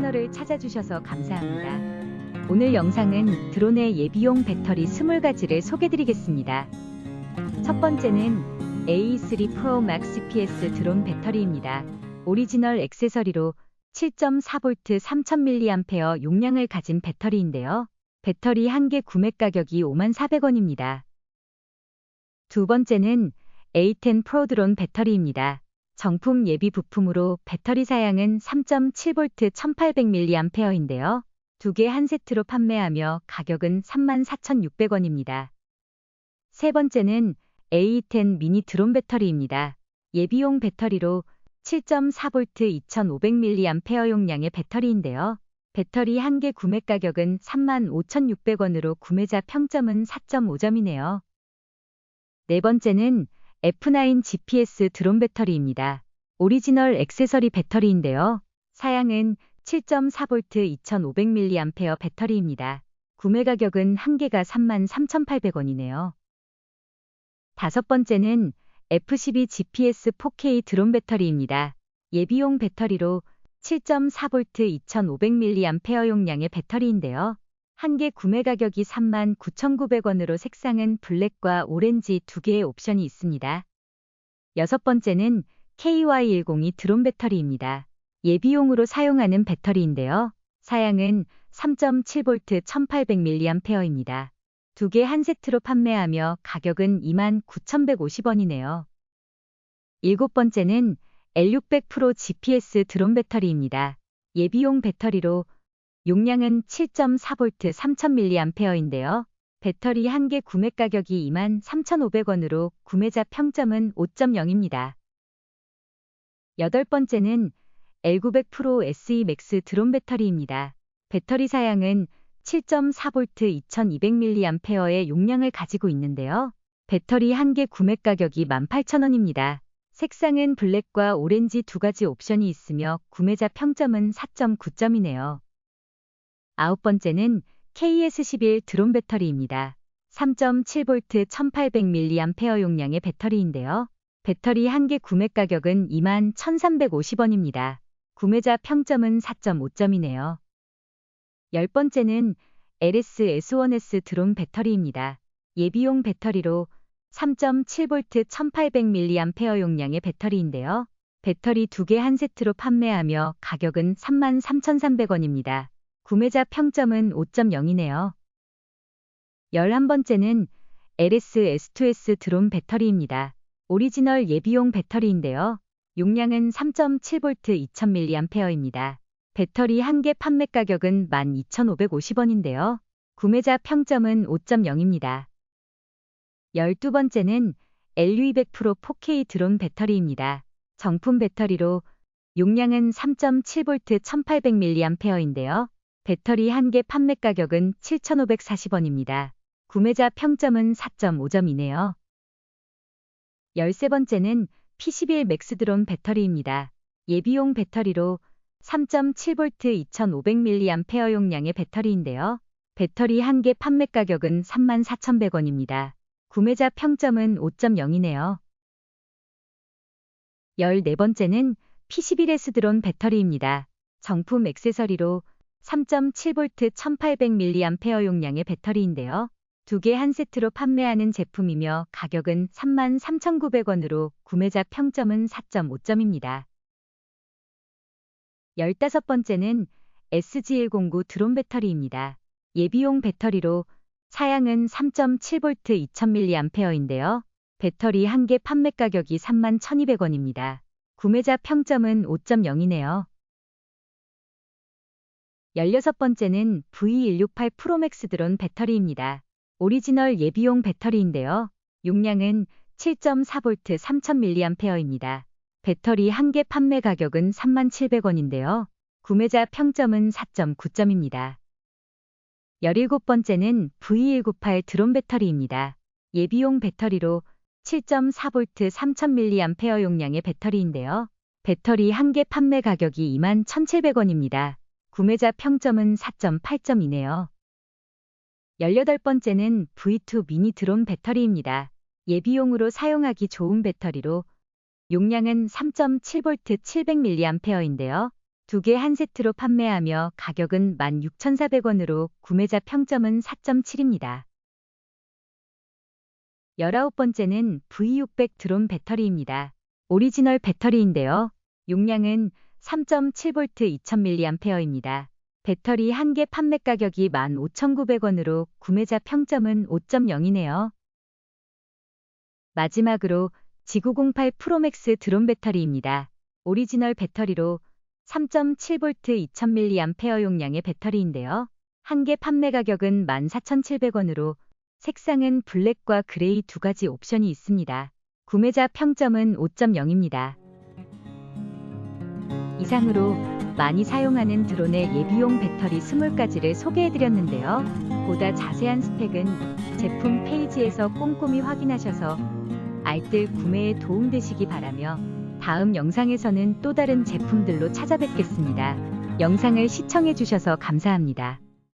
채널을 찾아주셔서 감사합니다. 오늘 영상은 드론의 예비용 배터리 20가지를 소개드리겠습니다. 첫 번째는 AE3 Pro Max PS 드론 배터리입니다. 오리지널 액세서리로 7.4V 3000mAh 용량을 가진 배터리인데요. 배터리 한 개 구매 가격이 5400원입니다. 두 번째는 A10 프로 드론 배터리입니다. 정품 예비 부품으로 배터리 사양은 3.7V 1800mAh인데요. 두 개 한 세트로 판매하며 가격은 34,600원입니다. 세 번째는 A10 미니 드론 배터리입니다. 예비용 배터리로 7.4V 2500mAh 용량의 배터리인데요. 배터리 한 개 구매 가격은 35,600원으로 구매자 평점은 4.5점이네요. 네 번째는 F9 GPS 드론 배터리입니다. 오리지널 액세서리 배터리인데요. 사양은 7.4V 2500mAh 배터리입니다. 구매 가격은 한 개가 33,800원이네요. 다섯 번째는 F12 GPS 4K 드론 배터리입니다. 예비용 배터리로 7.4V 2500mAh 용량의 배터리인데요. 한 개 구매 가격이 39,900원으로 색상은 블랙과 오렌지 두 개의 옵션이 있습니다. 여섯 번째는 KY102 드론 배터리입니다. 예비용으로 사용하는 배터리인데요. 사양은 3.7V 1800mAh입니다. 두 개 한 세트로 판매하며 가격은 29,150원이네요. 일곱 번째는 L600 프로 GPS 드론 배터리입니다. 예비용 배터리로 용량은 7.4V 3000mAh인데요. 배터리 한 개 구매 가격이 23,500원으로 구매자 평점은 5.0입니다. 여덟 번째는 L900 프로 SE 맥스 드론 배터리입니다. 배터리 사양은 7.4V 2200mAh의 용량을 가지고 있는데요. 배터리 한 개 구매 가격이 18,000원입니다. 색상은 블랙과 오렌지 두 가지 옵션이 있으며 구매자 평점은 4.9점이네요. 아홉 번째는 KS11 드론 배터리입니다. 3.7V 1800mAh 용량의 배터리인데요. 배터리 한 개 구매 가격은 21,350원입니다. 구매자 평점은 4.5점이네요. 열 번째는 LS S1S 드론 배터리입니다. 예비용 배터리로 3.7V 1800mAh 용량의 배터리인데요. 배터리 두 개 한 세트로 판매하며 가격은 33,300원입니다. 구매자 평점은 5.0이네요. 11번째는 LS S2S 드론 배터리입니다. 오리지널 예비용 배터리인데요. 용량은 3.7V 2000mAh입니다. 배터리 한 개 판매 가격은 12,550원인데요. 구매자 평점은 5.0입니다. 12번째는 LU200 프로 4K 드론 배터리입니다. 정품 배터리로 용량은 3.7V 1800mAh인데요. 배터리 한개 판매 가격은 7,540원입니다. 구매자 평점은 4.5점이네요. 13번째는 P11 맥스 드론 배터리입니다. 예비용 배터리로 3.7V 2500mAh 용량의 배터리인데요. 배터리 한개 판매 가격은 34,100원입니다. 구매자 평점은 5.0이네요. 14번째는 P11S 드론 배터리입니다. 정품 액세서리로 3.7V 1800mAh 용량의 배터리인데요. 두 개 한 세트로 판매하는 제품이며 가격은 33,900원으로 구매자 평점은 4.5점입니다. 15번째는 SG109 드론 배터리입니다. 예비용 배터리로 사양은 3.7V 2000mAh인데요. 배터리 한 개 판매 가격이 31,200원입니다. 구매자 평점은 5.0이네요. 16번째는 V168 프로맥스 드론 배터리입니다. 오리지널 예비용 배터리인데요. 용량은 7.4V 3000mAh입니다. 배터리 한 개 판매 가격은 37,000원인데요. 구매자 평점은 4.9점입니다. 17번째는 V198 드론 배터리입니다. 예비용 배터리로 7.4V 3000mAh 용량의 배터리인데요. 배터리 한 개 판매 가격이 21,700원입니다. 구매자 평점은 4.8점이네요. 18번째는 V2 미니 드론 배터리입니다. 예비용으로 사용하기 좋은 배터리로 용량은 3.7V 700mAh인데요. 두 개 한 세트로 판매하며 가격은 16,400원으로 구매자 평점은 4.7입니다. 19번째는 V600 드론 배터리입니다. 오리지널 배터리인데요. 용량은 3.7V 2000mAh입니다. 배터리 한 개 판매 가격이 15,900원으로 구매자 평점은 5.0이네요. 마지막으로 G908 프로맥스 드론 배터리입니다. 오리지널 배터리로 3.7V 2000mAh 용량의 배터리인데요. 한 개 판매 가격은 14,700원으로 색상은 블랙과 그레이 두 가지 옵션이 있습니다. 구매자 평점은 5.0입니다. 이상으로 많이 사용하는 드론의 예비용 배터리 20가지를 소개해드렸는데요. 보다 자세한 스펙은 제품 페이지에서 꼼꼼히 확인하셔서 알뜰 구매에 도움되시기 바라며 다음 영상에서는 또 다른 제품들로 찾아뵙겠습니다. 영상을 시청해주셔서 감사합니다.